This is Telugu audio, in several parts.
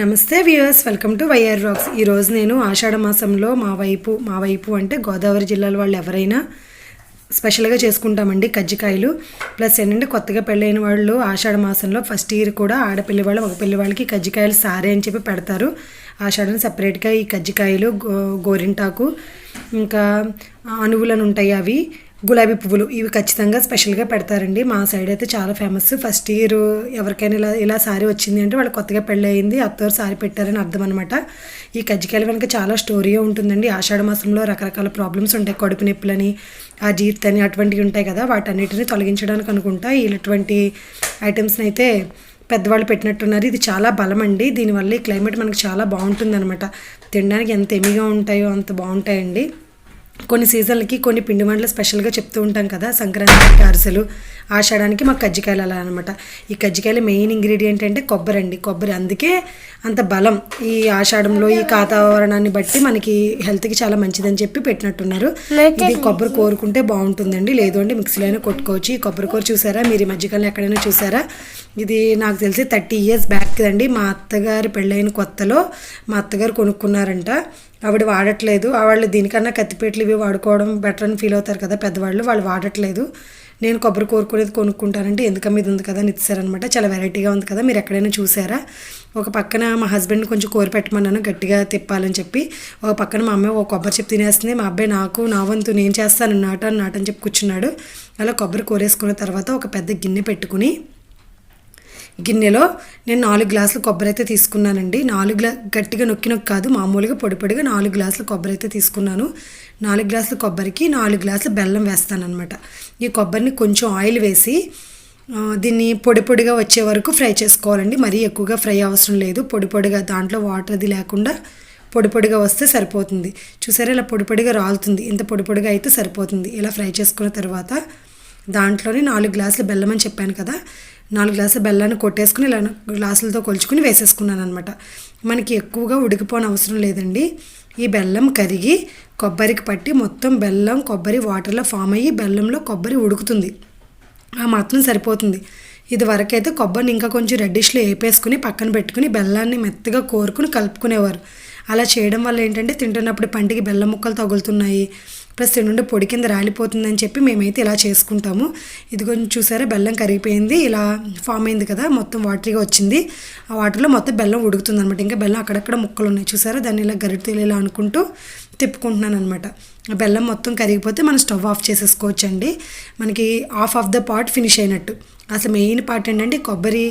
నమస్తే viewers welcome to YR rocks. ఈరోజు నేను ఆషాఢ మాసంలో మా వైపు మా వైపు అంటే గోదావరి జిల్లాల వాళ్ళు ఎవరైనా స్పెషల్గా చేసుకుంటామండి కజ్జికాయలు. ప్లస్ ఏంటంటే కొత్తగా పెళ్ళైన వాళ్ళు ఆషాఢ మాసంలో ఫస్ట్ ఇయర్ కూడా ఆడపిల్లి వాళ్ళు ఒక పిల్లి వాళ్ళకి కజ్జికాయలు సారే అని చెప్పి పెడతారు. ఆషాఢం సపరేట్గా ఈ కజ్జికాయలు గో గోరింటాకు ఇంకా అణువులను ఉంటాయి అవి. గులాబీ పువ్వులు ఇవి ఖచ్చితంగా స్పెషల్గా పెడతారండి. మా సైడ్ అయితే చాలా ఫేమస్ ఫస్ట్ ఇయర్ ఎవరికైనా ఇలా ఇలా సారీ వచ్చింది అంటే వాళ్ళు కొత్తగా పెళ్ళి అయింది. అత్తవారు సారీ పెట్టారని అర్థం అనమాట ఈ కజ్జికాయల వెనక చాలా స్టోరీ ఉంటుందండి. ఆషాఢ మాసంలో రకరకాల ప్రాబ్లమ్స్ ఉంటాయి. కడుపు నొప్పులని ఆ జీర్తని అటువంటివి ఉంటాయి కదా వాటన్నిటిని తొలగించడానికి అనుకుంటా. ఇటువంటి ఐటమ్స్ని అయితే పెద్దవాళ్ళు పెట్టినట్టున్నారు. ఇది చాలా బలం అండి. దీనివల్ల ఈ క్లైమేట్ మనకు చాలా బాగుంటుంది అనమాట తినడానికి ఎంత ఎమిగా ఉంటాయో అంత బాగుంటాయండి. కొన్ని సీజన్లకి కొన్ని పిండి వంటలు స్పెషల్గా చెప్తూ ఉంటాం కదా సంక్రాంతికి అరిసెలు ఆషాఢానికి మాకు కజ్జికాయలు అలా అనమాట ఈ కజ్జికాయల మెయిన్ ఇంగ్రీడియంట్ అంటే కొబ్బరి అండి. కొబ్బరి అందుకే అంత బలం. ఈ ఆషాఢంలో ఈ వాతావరణాన్ని బట్టి మనకి హెల్త్కి చాలా మంచిదని చెప్పి పెట్టినట్టున్నారు. ఇది కొబ్బరి కోరుకుంటే బాగుంటుందండి. లేదు అంటే మిక్సీలో అయినా కొట్టుకోవచ్చు. ఈ కొబ్బరి కూర చూసారా? మీరు ఈ మధ్యకాలం ఎక్కడైనా చూసారా? ఇది నాకు తెలిసి థర్టీ ఇయర్స్ బ్యాక్ అండి మా అత్తగారి పెళ్ళైన కొత్తలో మా అత్తగారు కొనుక్కున్నారంట. ఆవిడ వాడట్లేదు. వాళ్ళు దీనికన్నా కత్తిపీటలు ఇవి వాడుకోవడం బెటర్ అని ఫీల్ అవుతారు కదా పెద్దవాళ్ళు. వాళ్ళు వాడట్లేదు. నేను కొబ్బరి కోరుకునేది కొనుక్కుంటానంటే ఎందుక మీద ఉంది కదా అని ఇచ్చారనమాట చాలా వెరైటీగా ఉంది కదా. మీరు ఎక్కడైనా చూసారా? ఒక పక్కన మా హస్బెండ్ కొంచెం కోరి పెట్టమన్నాను. గట్టిగా తిప్పాలని చెప్పి. ఒక పక్కన మా అమ్మాయి ఒక కొబ్బరి చెప్పి తినేస్తుంది. మా అబ్బాయి నాకు నా వంతు నేను చేస్తాను. నాటని నాటని చెప్పి కూర్చున్నాడు. అలా కొబ్బరి కోరేసుకున్న తర్వాత ఒక పెద్ద గిన్నె పెట్టుకుని గిన్నెలో నేను నాలుగు గ్లాసులు కొబ్బరి అయితే తీసుకున్నానండి. నాలుగు గ్లా గట్టిగా నొక్కి నొక్కి కాదు మామూలుగా పొడి పొడిగా నాలుగు గ్లాసులు కొబ్బరి అయితే తీసుకున్నాను. నాలుగు గ్లాసుల కొబ్బరికి నాలుగు గ్లాసులు బెల్లం వేస్తానమాట ఈ కొబ్బరిని కొంచెం ఆయిల్ వేసి దీన్ని పొడి పొడిగా వచ్చే వరకు ఫ్రై చేసుకోవాలండి. మరీ ఎక్కువగా ఫ్రై అవసరం లేదు. పొడి పొడిగా దాంట్లో వాటర్ అది లేకుండా పొడి పొడిగా వస్తే సరిపోతుంది. చూసారా ఇలా పొడి పొడిగా రాలుతుంది. ఇంత పొడి పొడిగా అయితే సరిపోతుంది. ఇలా ఫ్రై చేసుకున్న తర్వాత దాంట్లోనే నాలుగు గ్లాసులు బెల్లం అని చెప్పాను కదా నాలుగు గ్లాసుల బెల్లాన్ని కొట్టేసుకుని ఇలా గ్లాసులతో కొలుచుకుని వేసేసుకున్నాను అనమాట మనకి ఎక్కువగా ఉడికిపోని అవసరం లేదండి. ఈ బెల్లం కరిగి కొబ్బరికి పట్టి మొత్తం బెల్లం కొబ్బరి వాటర్లో ఫామ్ అయ్యి బెల్లంలో కొబ్బరి ఉడుకుతుంది. ఆ మాత్రం సరిపోతుంది. ఇది వరకైతే కొబ్బరిని ఇంకా కొంచెం రెడ్డిష్లో వేపేసుకుని పక్కన పెట్టుకుని బెల్లాన్ని మెత్తగా కోరుకుని కలుపుకునేవారు. అలా చేయడం వల్ల ఏంటంటే తింటున్నప్పుడు పంటికి బెల్లం ముక్కలు తగులుతున్నాయి. ప్లస్ తినుండి పొడి కింద రాలిపోతుందని చెప్పి మేమైతే ఇలా చేసుకుంటాము. ఇది కొంచెం చూసారా బెల్లం కరిగిపోయింది. ఇలా ఫామ్ అయింది కదా మొత్తం వాటరీగా వచ్చింది. ఆ వాటర్లో మొత్తం బెల్లం ఉడుకుతుంది అనమాట ఇంకా బెల్లం అక్కడక్కడ ముక్కలు ఉన్నాయి. చూసారా దాన్ని ఇలా గరిటె ఇలా అనుకుంటూ తిప్పుకుంటున్నాను అనమాట బెల్లం మొత్తం కరిగిపోతే మనం స్టవ్ ఆఫ్ చేసేసుకోవచ్చు అండి మనకి off of the part finish అయినట్టు. అసలు మెయిన్ పార్ట్ ఏంటంటే కొబ్బరి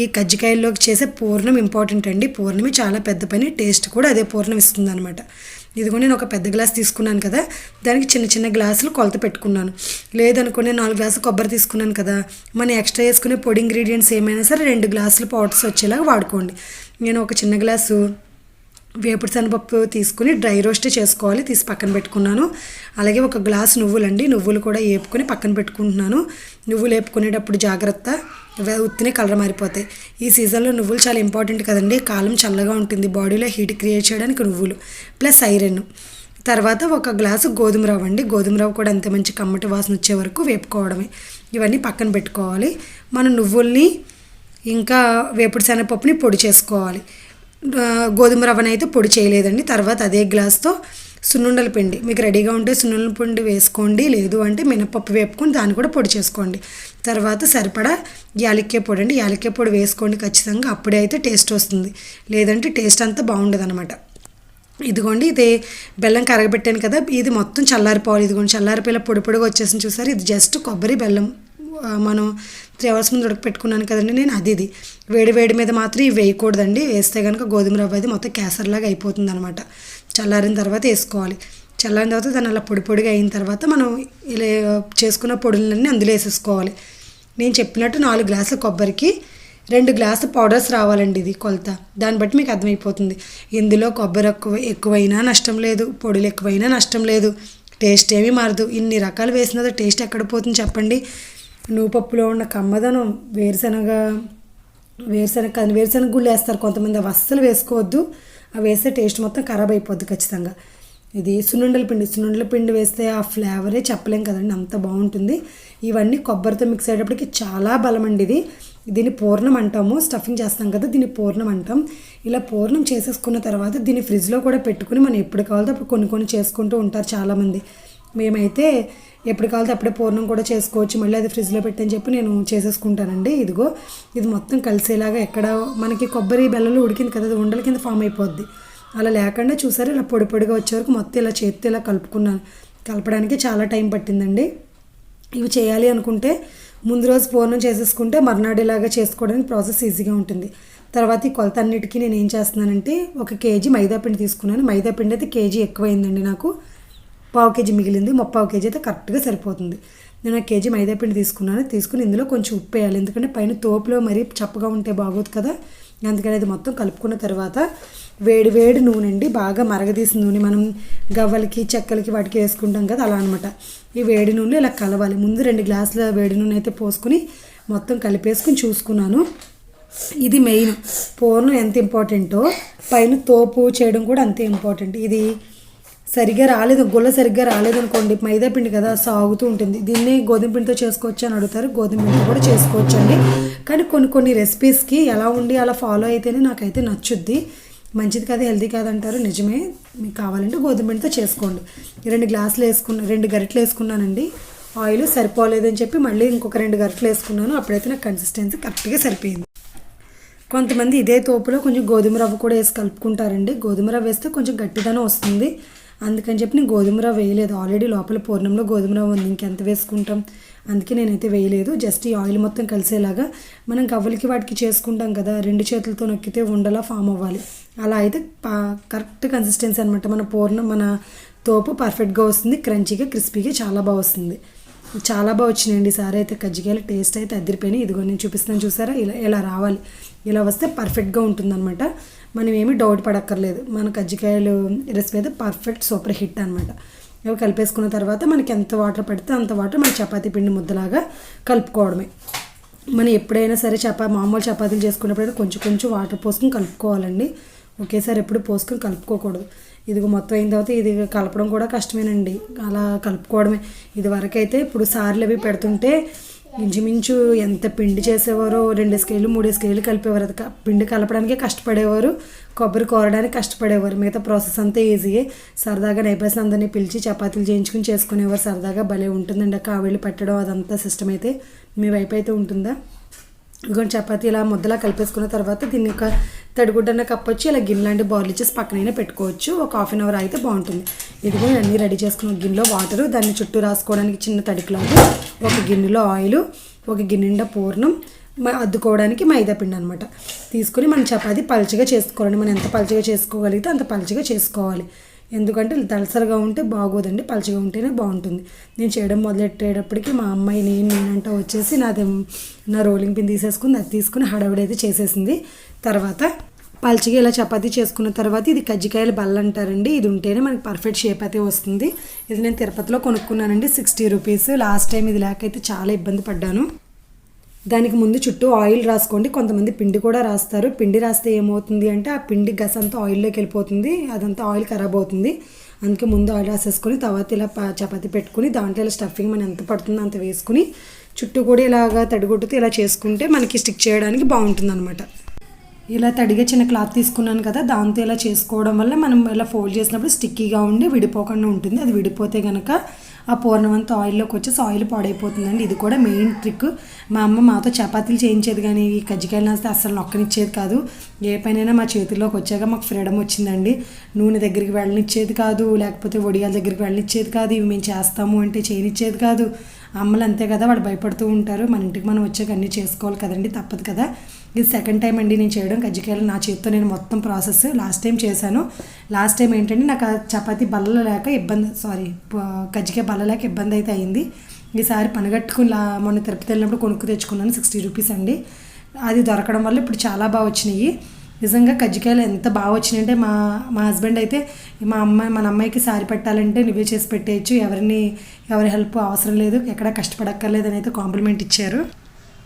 ఈ కజ్జికాయల్లోకి చేసే పూర్ణం ఇంపార్టెంట్ అండి. పూర్ణమి చాలా పెద్ద పని టేస్ట్ కూడా అదే పూర్ణం ఇస్తుంది అనమాట ఇదిగో నేను ఒక పెద్ద గ్లాస్ తీసుకున్నాను కదా దానికి చిన్న చిన్న గ్లాసులు కొలత పెట్టుకున్నాను. లేదనుకునే నాలుగు గ్లాసులు కొబ్బరి తీసుకున్నాను కదా మనం ఎక్స్ట్రా వేసుకునే పొడి ఇంగ్రీడియంట్స్ ఏమైనా సరే రెండు గ్లాసులు పౌడర్స్ వచ్చేలాగా వాడుకోండి. నేను ఒక చిన్న గ్లాసు వేపుడు శనగపప్పు తీసుకుని డ్రై రోస్ట్ చేసుకోవాలి. తీసి పక్కన పెట్టుకున్నాను. అలాగే ఒక గ్లాస్ నువ్వులండి. నువ్వులు కూడా వేపుకొని పక్కన పెట్టుకుంటున్నాను. నువ్వులు వేపుకునేటప్పుడు జాగ్రత్త. ఉత్తినే కలర్ మారిపోతాయి. ఈ సీజన్లో నువ్వులు చాలా ఇంపార్టెంట్ కదండి. కాలం చల్లగా ఉంటుంది. బాడీలో హీట్ క్రియేట్ చేయడానికి నువ్వులు ప్లస్ ఐరన్. తర్వాత ఒక గ్లాసు గోధుమ రవ్వ అండి. గోధుమ రవ్వ కూడా అంతే మంచి కమ్మటి వాసన వచ్చే వరకు వేపుకోవడమే. ఇవన్నీ పక్కన పెట్టుకోవాలి. మనం నువ్వుల్ని ఇంకా వేపుడు శనగపప్పుని పొడి చేసుకోవాలి. గోధుమ రవ్వని అయితే పొడి చేయలేదండి. తర్వాత అదే గ్లాస్తో సున్నుండల పిండి. మీకు రెడీగా ఉంటే సున్నుండల పిండి వేసుకోండి. లేదు అంటే మినపప్పు వేపుకొని దాన్ని కూడా పొడి చేసుకోండి. తర్వాత సరిపడా యాలక్కాయ పొడి అండి యాలక్కాయ పొడి వేసుకోండి ఖచ్చితంగా. అప్పుడే అయితే టేస్ట్ వస్తుంది. లేదంటే టేస్ట్ అంతా బాగుండదు అనమాట ఇదిగోండి ఇది బెల్లం కరగబెట్టాను కదా. ఇది మొత్తం చల్లారిపోవాలి. ఇదిగోండి చల్లారిపోయిన పొడి పొడిగా వచ్చేసింది చూసారు? ఇది జస్ట్ కొబ్బరి బెల్లం. మనం త్రీ అవర్స్ ముందు ఉడకపెట్టుకున్నాను కదండి నేను అది ఇది. వేడి వేడి మీద మాత్రం ఇవి వేయకూడదండి. వేస్తే కనుక గోధుమ రవ్వ అది మొత్తం కేసర్లాగా అయిపోతుంది అనమాట చల్లారిన తర్వాత వేసుకోవాలి. చల్లారిన తర్వాత దాన్ని అలా పొడి పొడిగా అయిన తర్వాత మనం ఇలా చేసుకున్న పొడులన్నీ అందులో వేసేసుకోవాలి. నేను చెప్పినట్టు నాలుగు గ్లాసుల కొబ్బరికి రెండు గ్లాసు పౌడర్స్ రావాలండి ఇది కొలత. దాన్ని బట్టి మీకు అర్థమైపోతుంది. ఇందులో కొబ్బరి ఎక్కువ ఎక్కువైనా నష్టం లేదు పొడులు ఎక్కువైనా నష్టం లేదు. టేస్ట్ ఏమీ మారదు. ఇన్ని రకాలు వేసిన టేస్ట్ ఎక్కడ పోతుంది చెప్పండి? నువ్వుపప్పులో ఉన్న కమ్మదనం వేరుశనగ వేరుశనగ కానీ వేరుశనగ గుళ్ళు వేస్తారు. కొంతమంది అవి అస్సలు వేసుకోవద్దు. అవి వేస్తే టేస్ట్ మొత్తం ఖరాబ్ అయిపోద్ది ఖచ్చితంగా. ఇది సున్నుండల పిండి సున్నుండల పిండి వేస్తే ఆ ఫ్లేవరే చెప్పలేం కదండి అంత బాగుంటుంది. ఇవన్నీ కొబ్బరితో మిక్స్ అయ్యేటప్పటికి చాలా బలం అండి ఇది. దీన్ని పూర్ణం అంటాము స్టఫింగ్ చేస్తాం కదా దీన్ని పూర్ణం అంటాం. ఇలా పూర్ణం చేసేసుకున్న తర్వాత దీన్ని ఫ్రిడ్జ్లో కూడా పెట్టుకుని మనం ఎప్పుడు కావాలో అప్పుడు కొన్ని కొన్ని చేసుకుంటూ ఉంటారు చాలామంది. మేమైతే ఎప్పుడు కావాలితే అప్పుడే పూర్ణం కూడా చేసుకోవచ్చు. మళ్ళీ అది ఫ్రిడ్జ్లో పెట్టని చెప్పి నేను చేసేసుకుంటానండి. ఇదిగో ఇది మొత్తం కలిసేలాగా ఎక్కడ మనకి కొబ్బరి బెల్లలు ఉడికింది కదా అది ఉండల కింద ఫామ్ అయిపోద్ది. అలా లేకుండా చూసారు ఇలా పొడి పొడిగా వచ్చే వరకు మొత్తం ఇలా చేతితో ఇలా కలుపుకున్నాను. కలపడానికి చాలా టైం పట్టిందండి. ఇవి చేయాలి అనుకుంటే ముందు రోజు పూర్ణం చేసేసుకుంటే మర్నాడు ఇలాగా చేసుకోవడానికి ప్రాసెస్ ఈజీగా ఉంటుంది. తర్వాత ఈ కొలత అన్నిటికీ నేను ఏం చేస్తున్నానంటే ఒక కేజీ మైదా పిండి తీసుకున్నాను. మైదా పిండి అయితే కేజీ ఎక్కువైందండి నాకు. పావు కేజీ మిగిలింది ముప్పావు కేజీ అయితే కరెక్ట్గా సరిపోతుంది. నేను ఆ కేజీ మైదా పిండి తీసుకున్నాను. తీసుకుని ఇందులో కొంచెం ఉప్పు వేయాలి. ఎందుకంటే పైన తోపులో మరీ చప్పగా ఉంటే బాగోదు కదా. అందుకని అది మొత్తం కలుపుకున్న తర్వాత వేడి వేడి నూనె అండి. బాగా మరగదీసిన నూనె. మనం గవ్వలకి చెక్కలకి వాటికి వేసుకుంటాం కదా అలా అనమాట ఈ వేడి నూనె ఇలా కలవాలి. ముందు రెండు గ్లాసుల వేడి నూనె అయితే పోసుకుని మొత్తం కలిపేసుకుని చూసుకున్నాను. ఇది మెయిన్. పూర్ణం ఎంత ఇంపార్టెంటో పైన తోపు చేయడం కూడా అంతే ఇంపార్టెంట్. ఇది సరిగ్గా రాలేదు గుల్ల సరిగ్గా రాలేదు అనుకోండి మైదా పిండి కదా సాగుతూ ఉంటుంది. దీన్ని గోధుమ పిండితో చేసుకోవచ్చు అని అడుగుతారు. గోధుమ పిండితో కూడా చేసుకోవచ్చు అండి. కానీ కొన్ని కొన్ని రెసిపీస్కి ఎలా ఉండి అలా ఫాలో అయితేనే నాకైతే నచ్చుద్ది. మంచిది కాదు హెల్దీ కాదంటారు నిజమే మీకు కావాలంటే గోధుమ పిండితో చేసుకోండి. రెండు గ్లాసులు వేసుకున్న రెండు గరిటలు వేసుకున్నానండి. ఆయిల్ సరిపోలేదని చెప్పి మళ్ళీ ఇంకొక రెండు గరిటలు వేసుకున్నాను. అప్పుడైతే నాకు కన్సిస్టెన్సీ కరెక్ట్గా సరిపోయింది. కొంతమంది ఇదే తోపులో కొంచెం గోధుమ రవ్వ కూడా వేసి కలుపుకుంటారండి. గోధుమ రవ్వ వేస్తే కొంచెం గట్టిదనం వస్తుంది. అందుకని చెప్పి నేను గోధుమ రవ్వ వేయలేదు. ఆల్రెడీ లోపల పూర్ణంలో గోధుమ రవ్వ ఉంది. ఇంకెంత వేసుకుంటాం? అందుకే నేనైతే వేయలేదు. జస్ట్ ఈ ఆయిల్ మొత్తం కలిసేలాగా మనం గవ్వలకి వాటికి చేసుకుంటాం కదా రెండు చేతులతో నొక్కితే ఉండలా ఫామ్ అవ్వాలి. అలా అయితే కరెక్ట్ కన్సిస్టెన్సీ అనమాట మన పూర్ణం మన తోపు పర్ఫెక్ట్గా వస్తుంది. క్రంచీగా క్రిస్పీగా చాలా బాగా వస్తుంది. చాలా బాగా వచ్చినాయండి సార్ అయితే. కజ్జికాయలు టేస్ట్ అయితే అదిరిపోయినాయి. ఇదిగో నేను చూపిస్తాను చూసారా? ఇలా ఇలా రావాలి. ఇలా వస్తే పర్ఫెక్ట్గా ఉంటుందన్నమాట. మనం ఏమీ డౌట్ పడక్కర్లేదు. మన కజ్జికాయలు రెసిపీ అయితే పర్ఫెక్ట్ సూపర్ హిట్ అనమాట ఇవి కలిపేసుకున్న తర్వాత మనకి ఎంత వాటర్ పడితే అంత వాటర్ మన చపాతీ పిండి ముద్దలాగా కలుపుకోవడమే. మనం ఎప్పుడైనా సరే చపా మామూలు చపాతీలు చేసుకున్నప్పుడు కొంచెం కొంచెం వాటర్ పోసుకొని కలుపుకోవాలండి. ఒకేసారి ఎప్పుడు పోసుకొని కలుపుకోకూడదు. ఇదిగో మొత్తం అయిన తర్వాత ఇది కలపడం కూడా కష్టమేనండి. అలా కలుపుకోవడమే. ఇది వరకైతే ఇప్పుడు సార్లు అవి పెడుతుంటే ఇంచుమించు ఎంత పిండి చేసేవారో రెండు స్కేలు మూడు స్కేలు కలిపేవారు. అది పిండి కలపడానికే కష్టపడేవారు. కొబ్బరి కోరడానికి కష్టపడేవారు. మిగతా ప్రాసెస్ అంతా ఈజీయే. సరదాగా నైబర్స్ అందరినీ పిలిచి చపాతీలు చేయించుకుని చేసుకునేవారు. సరదాగా భలే ఉంటుందండి ఆ కావిళ్ళు పెట్టడం. అదంతా సిస్టమ్ అయితే మీ వైపు అయితే ఉంటుందా? ఇదిగోండి చపాతీ ఇలా ముద్దలా కలిపేసుకున్న తర్వాత దీన్ని ఒక తడిగుడ్డన కప్పొచ్చి ఇలా గిన్నె లాంటి బౌల్ ఇచ్చేసి పక్కనైనా పెట్టుకోవచ్చు. ఒక హాఫ్ అన్ అవర్ అయితే బాగుంటుంది. ఇదిగో అన్నీ రెడీ చేసుకున్న గిన్నెలో వాటరు దాన్ని చుట్టూ రాసుకోవడానికి చిన్న తడి ఒక గిన్నెలో ఆయిల్ ఒక గిన్నెండా పూర్ణం అద్దుకోవడానికి మైదా పిండి అనమాట తీసుకుని మనం చపాతి పలచగా చేసుకోవాలండి. మనం ఎంత పలచగా చేసుకోగలిగితే అంత పలచగా చేసుకోవాలి. ఎందుకంటే దళసరిగా ఉంటే బాగోదండి. పలచగా ఉంటేనే బాగుంటుంది. నేను చేయడం మొదలెట్టేటప్పటికి మా అమ్మాయి నేను నేనంట వచ్చేసి నాది నా రోలింగ్ పిన్ తీసేసుకుని అది తీసుకుని అయితే చేసేసింది. తర్వాత పల్చగా ఇలా చపాతీ చేసుకున్న తర్వాత ఇది కజ్జికాయల బల్ల అంటారండి. ఇది ఉంటేనే మనకి పర్ఫెక్ట్ షేప్ అయితే వస్తుంది. ఇది నేను తిరుపతిలో కొనుక్కున్నానండి. సిక్స్టీ రూపీస్ లాస్ట్ టైం ఇది లేకైతే చాలా ఇబ్బంది పడ్డాను. దానికి ముందు చుట్టూ ఆయిల్ రాసుకోండి. కొంతమంది పిండి కూడా రాస్తారు. పిండి రాస్తే ఏమవుతుంది అంటే ఆ పిండి గస అంతా ఆయిల్లోకి వెళ్ళిపోతుంది. అదంతా ఆయిల్ ఖరాబ్ అవుతుంది. అందుకే ముందు ఆయిల్ రాసేసుకొని తర్వాత ఇలా చపాతి పెట్టుకుని దాంట్లో ఇలా స్టఫింగ్ మనం ఎంత పడుతుందో అంత వేసుకుని చుట్టూ కూడా ఇలాగా తడిగొట్టుతూ ఇలా చేసుకుంటే మనకి స్టిక్ చేయడానికి బాగుంటుంది అనమాట ఇలా తడిగా చిన్న క్లాత్ తీసుకున్నాను కదా దాంతో ఇలా చేసుకోవడం వల్ల మనం ఇలా ఫోల్డ్ చేసినప్పుడు స్టిక్కీగా ఉండి విడిపోకుండా ఉంటుంది. అది విడిపోతే కనుక ఆ పూర్ణమంతా ఆయిల్లోకి వచ్చేసి ఆయిల్ పాడైపోతుందండి. ఇది కూడా మెయిన్ ట్రిక్. మా అమ్మ మాతో చపాతీలు చేయించేది కానీ ఈ కజ్జికాయలు నాస్తే అసలు నొక్కనిచ్చేది కాదు. ఏ పనైనా మా చేతుల్లోకి వచ్చాక మాకు ఫ్రీడమ్ వచ్చిందండి. నూనె దగ్గరికి వెళ్ళనిచ్చేది కాదు లేకపోతే వడియాల దగ్గరికి వెళ్ళనిచ్చేది కాదు. ఇవి మేము చేస్తాము అంటే చేయనిచ్చేది కాదు. అమ్మలు అంతే కదా వాళ్ళు భయపడుతూ ఉంటారు. మన ఇంటికి మనం వచ్చాక అన్నీ చేసుకోవాలి కదండి తప్పదు కదా. ఇది సెకండ్ టైం అండి నేను చేయడం. కజ్జికాయలు నా చేతితో నేను మొత్తం ప్రాసెస్ లాస్ట్ టైం చేశాను. లాస్ట్ టైం ఏంటంటే నాకు ఆ చపాతీ బల్ల లేక ఇబ్బంది సారీ కజ్జికాయ బల్ల లేక ఇబ్బంది అయితే అయింది. ఈసారి పనిగట్టుకుని లా మొన్న తిరుపతి వెళ్ళినప్పుడు కొనుక్కు తెచ్చుకున్నాను సిక్స్టీ రూపీస్ అండి. అది దొరకడం వల్ల ఇప్పుడు చాలా బాగా వచ్చినాయి. నిజంగా కజ్జికాయలు ఎంత బాగా వచ్చినాయంటే మా మా హస్బెండ్ అయితే మా అమ్మాయి మన అమ్మాయికి సారి పెట్టాలంటే నువ్వే చేసి పెట్టేయచ్చు. ఎవరిని ఎవరి హెల్ప్ అవసరం లేదు. ఎక్కడ కష్టపడక్కర్లేదు అని అయితే కాంప్లిమెంట్ ఇచ్చారు.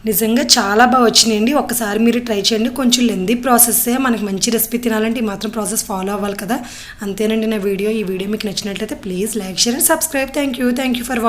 నిజంగా చాలా బాగా వచ్చినాయండి. ఒక్కసారి మీరు ట్రై చేయండి. కొంచెం లెందీ ప్రాసెస్సే మనకి మంచి రెసిపీ తినాలంటే ఈ మాత్రం ప్రాసెస్ ఫాలో అవ్వాలి కదా. అంతేనండి నా వీడియో. ఈ వీడియో మీకు నచ్చినట్లయితే please like share and subscribe thank you thank you for watching